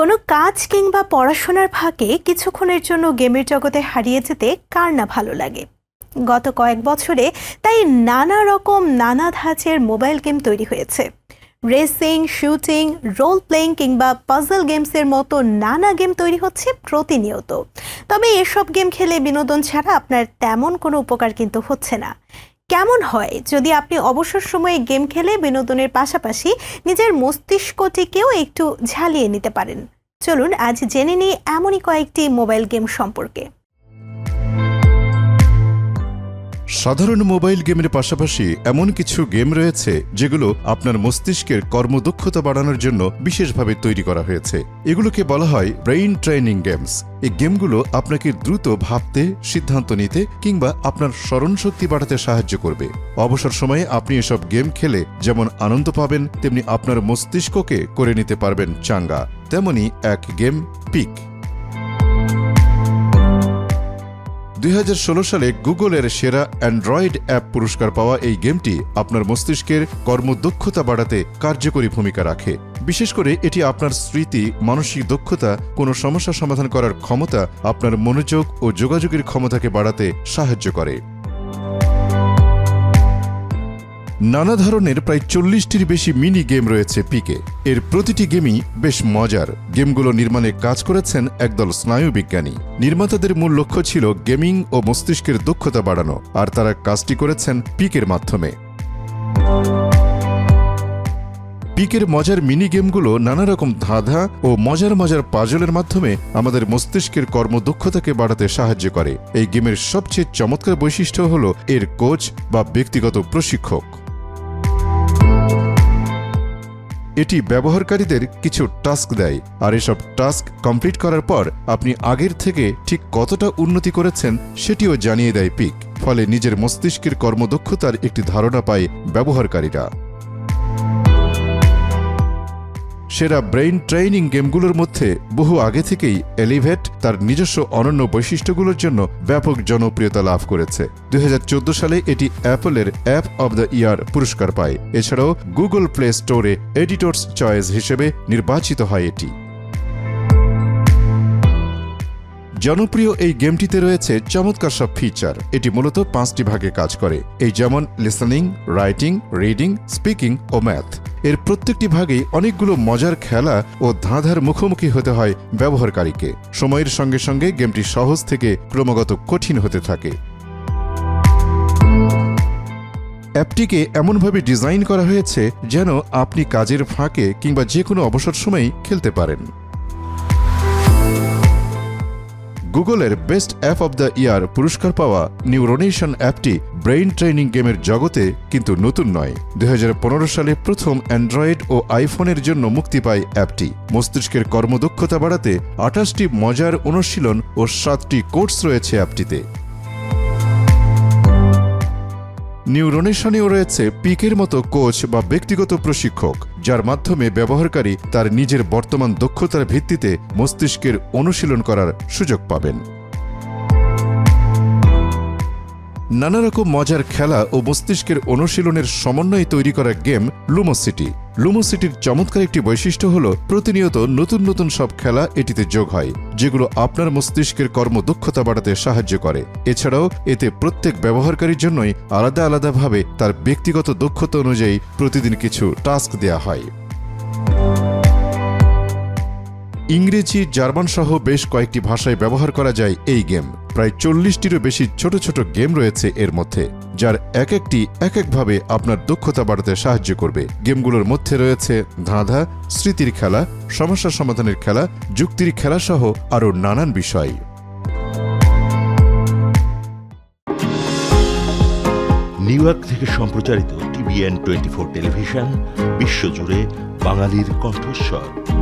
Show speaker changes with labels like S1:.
S1: কোনো কাজ কিংবা পড়াশোনার ফাঁকে কিছুক্ষণের জন্য গেমের জগতে হারিয়ে যেতে কার না ভালো লাগে? গত কয়েক বছরে তাই নানা রকম নানা ধাঁচের মোবাইল গেম তৈরি হয়েছে। রেসিং, শুটিং, রোল প্লেইং কিংবা পাজল গেমসের মতো নানা গেম তৈরি হচ্ছে প্রতিনিয়ত। তবে এসব গেম খেলে বিনোদন ছাড়া আপনার তেমন কোনো উপকার কিন্তু হচ্ছে না। কেমন হয়? যদি আপনি অবসর সময়ে গেম খেলে বিনোদনের পাশাপাশি নিজের মস্তিষ্কটিকেও একটু ঝালিয়ে নিতে পারেন। চলুন আজ জেনে নিই এমনই কয়েকটি মোবাইল গেম সম্পর্কে।
S2: সাধারণ মোবাইল গেমের পাশাপাশি এমন কিছু গেম রয়েছে যেগুলো আপনার মস্তিষ্কের কর্মদক্ষতা বাড়ানোর জন্য বিশেষভাবে তৈরি করা হয়েছে। এগুলোকে বলা হয় ব্রেইন ট্রেনিং গেমস। এই গেমগুলো আপনাকে দ্রুত ভাবতে, সিদ্ধান্ত নিতে কিংবা আপনার স্মরণশক্তি বাড়াতে সাহায্য করবে। অবসর সময়ে আপনি এসব গেম খেলে যেমন আনন্দ পাবেন, তেমনি আপনার মস্তিষ্ককে করে নিতে পারবেন চাঙ্গা। তেমনি এক গেম পিক। দুই হাজার ষোলো সালে গুগলের সেরা অ্যান্ড্রয়েড অ্যাপ পুরস্কার পাওয়া এই গেমটি আপনার মস্তিষ্কের কর্মদক্ষতা বাড়াতে কার্যকরী ভূমিকা রাখে। বিশেষ করে এটি আপনার স্মৃতি, মানসিক দক্ষতা, কোনো সমস্যা সমাধান করার ক্ষমতা আপনার মনোযোগ ও যোগাযোগের ক্ষমতাকে বাড়াতে সাহায্য করে। নানা ধরনের প্রায় চল্লিশটির বেশি মিনি গেম রয়েছে পিকে। এর প্রতিটি গেমই বেশ মজার। গেমগুলো নির্মাণে কাজ করেছেন একদল স্নায়ুবিজ্ঞানী। নির্মাতাদের মূল লক্ষ্য ছিল গেমিং ও মস্তিষ্কের দক্ষতা বাড়ানো, আর তারা কাজটি করেছেন পিকের মাধ্যমে। পিকের মজার মিনি গেমগুলো নানা রকম ধাঁধা ও মজার মজার পাজলের মাধ্যমে আমাদের মস্তিষ্কের কর্মদক্ষতাকে বাড়াতে সাহায্য করে। এই গেমের সবচেয়ে চমৎকার বৈশিষ্ট্য হল এর কোচ বা ব্যক্তিগত প্রশিক্ষক। এটি ব্যবহারকারীদের কিছু টাস্ক দেয়, আর এসব টাস্ক কমপ্লিট করার পর আপনি আগের থেকে ঠিক কতটা উন্নতি করেছেন সেটিও জানিয়ে দেয় পিক, ফলে নিজের মস্তিষ্কের কর্মদক্ষতার একটি ধারণা পায় ব্যবহারকারীরা। সেরা ব্রেইন ট্রেনিং গেমগুলোর মধ্যে বহু আগে থেকেই এলিভেট তার নিজস্ব অনন্য বৈশিষ্ট্যগুলোর জন্য ব্যাপক জনপ্রিয়তা লাভ করেছে। দুই হাজার চোদ্দ সালে এটি অ্যাপলের অ্যাপ অব দ্য ইয়ার পুরস্কার পায়। এছাড়াও গুগল প্লে স্টোরে এডিটর্স চয়েস হিসেবে নির্বাচিত হয় এটি। জনপ্রিয় এই গেমটিতে রয়েছে চমৎকার সব ফিচার। এটি মূলত পাঁচটি ভাগে কাজ করে। এই যেমন লিসনিং, রাইটিং, রিডিং, স্পিকিং ও ম্যাথ। এর প্রত্যেকটি ভাগেই অনেকগুলো মজার খেলা ও ধাঁধার মুখোমুখি হতে হয় ব্যবহারকারীকে। সময়ের সঙ্গে সঙ্গে গেমটি সহজ থেকে ক্রমাগত কঠিন হতে থাকে। অ্যাপটিকে এমনভাবে ডিজাইন করা হয়েছে যেন আপনি কাজের ফাঁকে কিংবা যে কোনো অবসর সময়েই খেলতে পারেন। গুগলের best app of the year পুরস্কার পাওয়া নিউরোনেশন অ্যাপটি ব্রেইন ট্রেনিং গেমের জগতে কিন্তু নতুন নয়। দুই সালে প্রথম অ্যান্ড্রয়েড ও আইফোনের জন্য মুক্তি পায় অ্যাপটি। মস্তিষ্কের কর্মদক্ষতা বাড়াতে আঠাশটি মজার অনুশীলন ও সাতটি কোর্স রয়েছে অ্যাপটিতে। নিউরোনেশনেও রয়েছে পিকের মতো কোচ বা ব্যক্তিগত প্রশিক্ষক, যার মাধ্যমে ব্যবহারকারী তার নিজের বর্তমান দক্ষতার ভিত্তিতে মস্তিষ্কের অনুশীলন করার সুযোগ পাবেন। নানা রকম মজার খেলা ও মস্তিষ্কের অনুশীলনের সমন্বয়ে তৈরি করা গেম লুমোসিটি লুমোসিটির চমৎকার একটি বৈশিষ্ট্য হল, প্রতিনিয়ত নতুন নতুন সব খেলা এটিতে যোগ হয়, যেগুলো আপনার মস্তিষ্কের কর্মদক্ষতা বাড়াতে সাহায্য করে। এছাড়াও, এতে প্রত্যেক ব্যবহারকারীর জন্যই আলাদা আলাদাভাবে তার ব্যক্তিগত দক্ষতা অনুযায়ী প্রতিদিন কিছু টাস্ক দেয়া হয়। ইংরেজি, জার্মান সহ বেশ কয়েকটি ভাষায় ব্যবহার করা যায় এই গেম। প্রায় চল্লিশটিরও বেশি ছোট ছোট গেম রয়েছে এর মধ্যে। যার এক একটি এক একভাবে আপনার দক্ষতা বাড়াতে সাহায্য করবে। গেমগুলোর মধ্যে রয়েছে ধাঁধা, স্মৃতির খেলা, সমস্যা সমাধানের খেলা, যুক্তির খেলা সহ আরও নানান বিষয়।
S3: নিউ ইয়র্ক থেকে সম্প্রচারিত টিভিএন টোয়েন্টি ফোর টেলিভিশন, বিশ্বজুড়ে বাঙালির কণ্ঠস্বর।